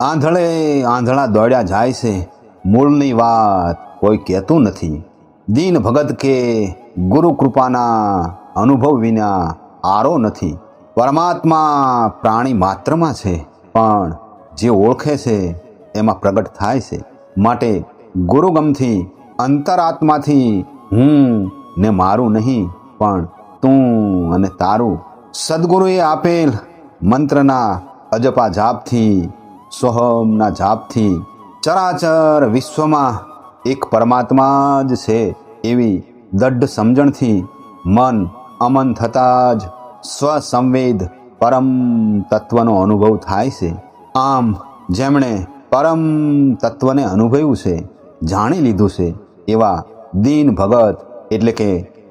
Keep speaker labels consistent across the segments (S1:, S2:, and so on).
S1: આંધળે આંધળા દોડ્યા જાય છે. મૂળની વાત કોઈ કહેતું નથી. દીન ભગત કે ગુરુ કૃપાના અનુભવ વિના આરો નથી. પરમાત્મા પ્રાણી માત્રમાં છે, પણ જે ઓળખે છે, એમાં પ્રગટ થાય છે. માટે ગુરુગમથી અંતરાત્માથી હું ને મારું નહીં, પણ તું અને તારું સદગુરુએ આપેલ મંત્રના અજપા જાપથી સોહમના જાપથી ચરાચર વિશ્વમાં એક પરમાત્મા જ છે એવી દઢ સમજણથી મન અમન થતાં જ સ્વસંવેદ પરમ તત્વનો અનુભવ થાય છે. આમ જેમણે પરમ તત્વને અનુભવ્યું છે, જાણી લીધું છે, એવા દીન ભગત એટલે કે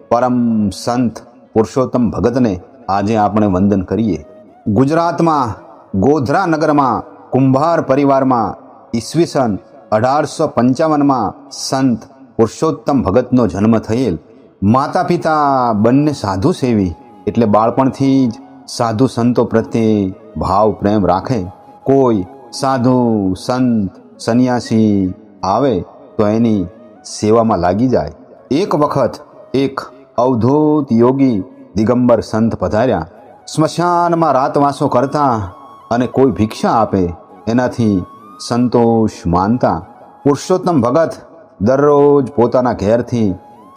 S1: પરમ સંત પુરુષોત્તમ ભગતને આજે આપણે વંદન કરીએ. ગુજરાતમાં ગોધરા નગરમાં કુંભાર પરિવારમાં ઈસવીસન અઢારસો પંચાવનમાં સંત પુરુષોત્તમ ભગતનો જન્મ થયેલ. માતા પિતા બંને સાધુ સેવી એટલે બાળપણથી જ સાધુ સંતો પ્રત્યે ભાવ, પ્રેમ રાખે. કોઈ સાધુ, સંત, સંન્યાસી આવે તો એની સેવામાં લાગી જાય. એક વખત એક અવધૂત યોગી દિગંબર સંત પધાર્યા. સ્મશાનમાં રાતવાસો કરતા અને કોઈ ભિક્ષા આપે, એનાથી સંતોષ માનતા. પુરુષોત્તમ ભગત દરરોજ પોતાના ઘેરથી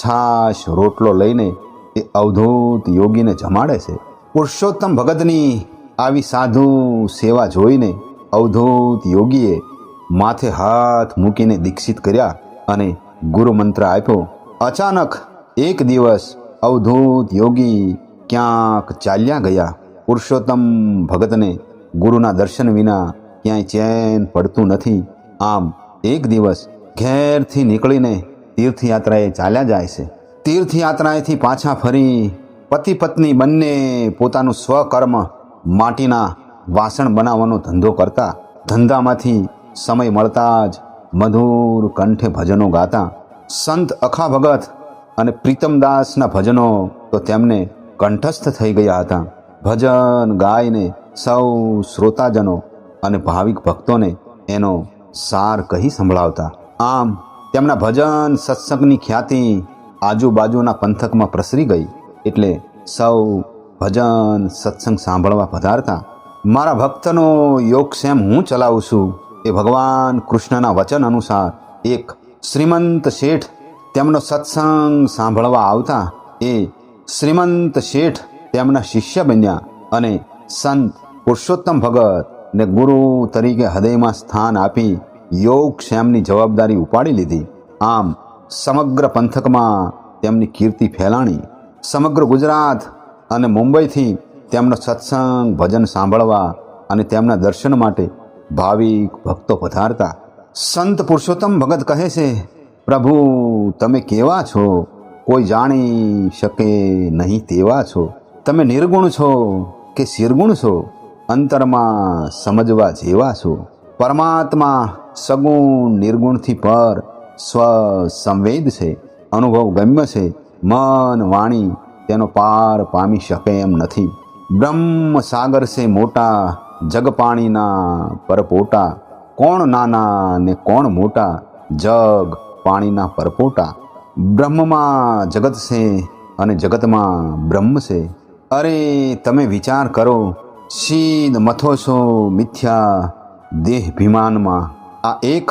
S1: છાશ, રોટલો લઈને એ અવધૂત યોગીને જમાડે છે. પુરુષોત્તમ ભગતની આવી સાધુ સેવા જોઈને અવધૂત યોગીએ માથે હાથ મૂકીને દીક્ષિત કર્યા અને ગુરુ મંત્ર આપ્યો, અચાનક એક દિવસ અવધૂત યોગી ક્યાંક ચાલ્યા ગયા. પુરુષોત્તમ ભગતને ગુરુના દર્શન વિના ક્યાંય ચેન પડતું નથી. આમ એક દિવસ ઘેરથી નીકળીને તીર્થયાત્રાએ ચાલ્યા જાય છે. તીર્થયાત્રાએથી પાછા ફરી પતિ પત્ની બંને પોતાનું સ્વકર્મ માટીના વાસણ બનાવવાનો ધંધો કરતા ધંધામાંથી સમય મળતા જ મધુર કંઠે ભજનો ગાતા. સંત અખા ભગત અને પ્રીતમદાસના ભજનો તો તેમને કંઠસ્થ થઈ ગયા હતા. ભજન ગાઈને સૌ શ્રોતાજનો અને ભાવિક ભક્તોને એનો સાર કહી સંભળાવતા. આમ તેમના ભજન સત્સંગની ખ્યાતિ આજુબાજુના પંથકમાં પ્રસરી ગઈ એટલે સૌ ભજન સત્સંગ સાંભળવા પધારતા. મારા ભક્તનો યોગક્ષેમ હું ચલાવું છું એ ભગવાન કૃષ્ણના વચન અનુસાર એક શ્રીમંત શેઠ તેમનો સત્સંગ સાંભળવા આવતા. એ શ્રીમંત શેઠ તેમના શિષ્ય બન્યા અને સંત પુરુષોત્તમ ભગત ને ગુરુ તરીકે હૃદયમાં સ્થાન આપી યોગક્ષેમની જવાબદારી ઉપાડી લીધી. આમ સમગ્ર પંથકમાં તેમની કીર્તિ ફેલાણી. સમગ્ર ગુજરાત અને મુંબઈથી તેમનો સત્સંગ, ભજન સાંભળવા અને તેમના દર્શન માટે ભાવિક ભક્તો પધારતા. સંત પુરુષોત્તમ ભગત કહે છે, પ્રભુ, તમે કેવા છો? કોઈ જાણી શકે નહીં તેવા છો. તમે નિર્ગુણ છો કે શિરગુણ છો? અંતરમાં સમજવા જેવા છો. પરમાત્મા સગુણ નિર્ગુણથી પર સ્વ સંવેદ છે. અનુભવ ગમ્ય છે. મન વાણી તેનો પાર પામી શકે એમ નથી. બ્રહ્મ સાગર છે મોટા જગપાણીના પરપોટા. કોણ નાના ને કોણ મોટા? જગ પાણીના પરપોટા. બ્રહ્મમાં જગત છે અને જગતમાં બ્રહ્મ છે. અરે તમે વિચાર કરો સીધ મથો છો મિથ્યા દેહ ભિમાનમાં આ એક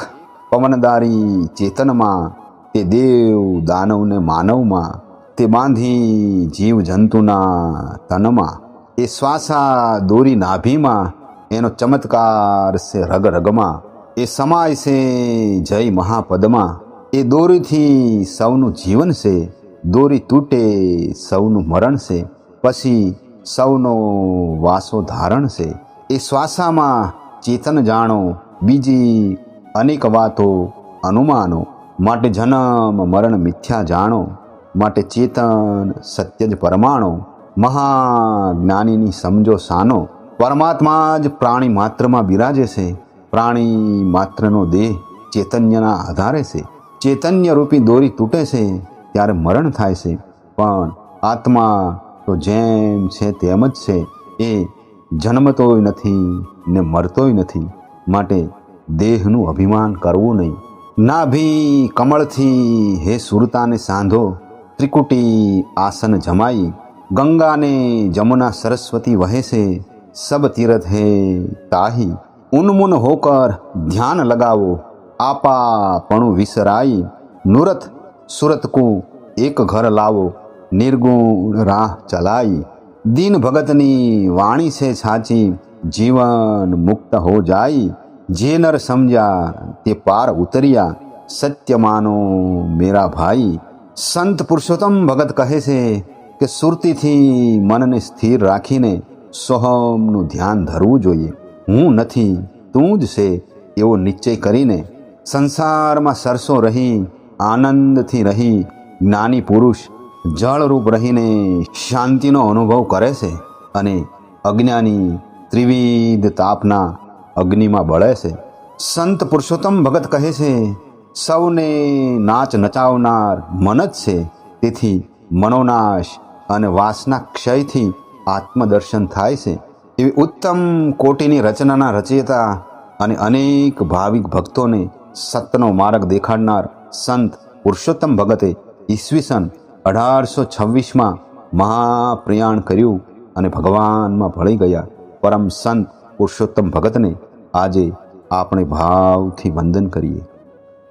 S1: પવનદારી ચેતનમાં તે દેવ દાનવને માનવમાં તે બાંધી જીવ જંતુના તનમાં એ શ્વાસા દોરી નાભીમાં એનો ચમત્કાર છે રગ રગમાં એ સમાય છે જય મહાપદમાં એ દોરીથી સૌનું જીવન છે દોરી તૂટે સૌનું મરણ છે પછી સૌનો વાસો ધારણ છે. એ શ્વાસામાં ચેતન જાણો, બીજી અનેક વાતો અનુમાનો. માટે જન્મ, મરણ, મિથ્યા જાણો. માટે ચેતન, સત્ય જ પરમાણો. મહાજ્ઞાનીની સમજો સાનો. પરમાત્મા જ પ્રાણી માત્રમાં બિરાજે છે. પ્રાણી માત્રનો દેહ ચેતન્યના આધારે છે. ચેતન્ય રૂપી દોરી તૂટે છે, ત્યારે મરણ થાય છે. પણ આત્મા તો જેમ છે તેમ જ છે. એ જન્મતોય નથી ને મરતોય નથી. માટે દેહનું અભિમાન કરવું નહીં. નાભી કમળથી હે સુરતાને સાંધો, ત્રિકુટી આસન જમાઈ, ગંગાને જમુના સરસ્વતી વહે છે, સબ તીરથ હે તાહી. ઉન્મુન હોકર ધ્યાન લગાવો આપાપણું વિસરાઈ. સુરત કો એક ઘર લાવો નિર્ગુણ રાહ ચલાઈ. દીન ભગતની વાણી છે છાચી જીવન મુક્ત હો જાય. જે નર સમજ્યા તે પાર ઉતર્યા. સત્ય માનો મેરા ભાઈ. સંત પુરુષોત્તમ ભગત કહે છે કે સુરતીથી મનને સ્થિર રાખીને સોહમનું ધ્યાન ધરવું જોઈએ. હું નથી, તું જ છે, એવો નિશ્ચય કરીને સંસારમાં સરસો રહી, આનંદથી રહી, જ્ઞાની પુરુષ જળરૂપ રહીને શાંતિનો અનુભવ કરે છે અને અજ્ઞાની ત્રિવિધ તાપના અગ્નિમાં બળે છે. સંત પુરુષોત્તમ ભગત કહે છે, સૌને નાચ નચાવનાર મન જ છે. તેથી મનોનાશ અને વાસના ક્ષયથી આત્મદર્શન થાય છે. એવી ઉત્તમ કોટીની રચનાના રચયિતા અને અનેક ભાવિક ભક્તોને સત્યનો માર્ગ દેખાડનાર સંત પુરુષોત્તમ ભગતે ઈસવીસન અઢારસો છવ્વીસમાં મહાપ્રયાણ કર્યું અને ભગવાનમાં ભળી ગયા. પરમ સંત પુરુષોત્તમ ભગતને આજે આપણે ભાવથી વંદન કરીએ.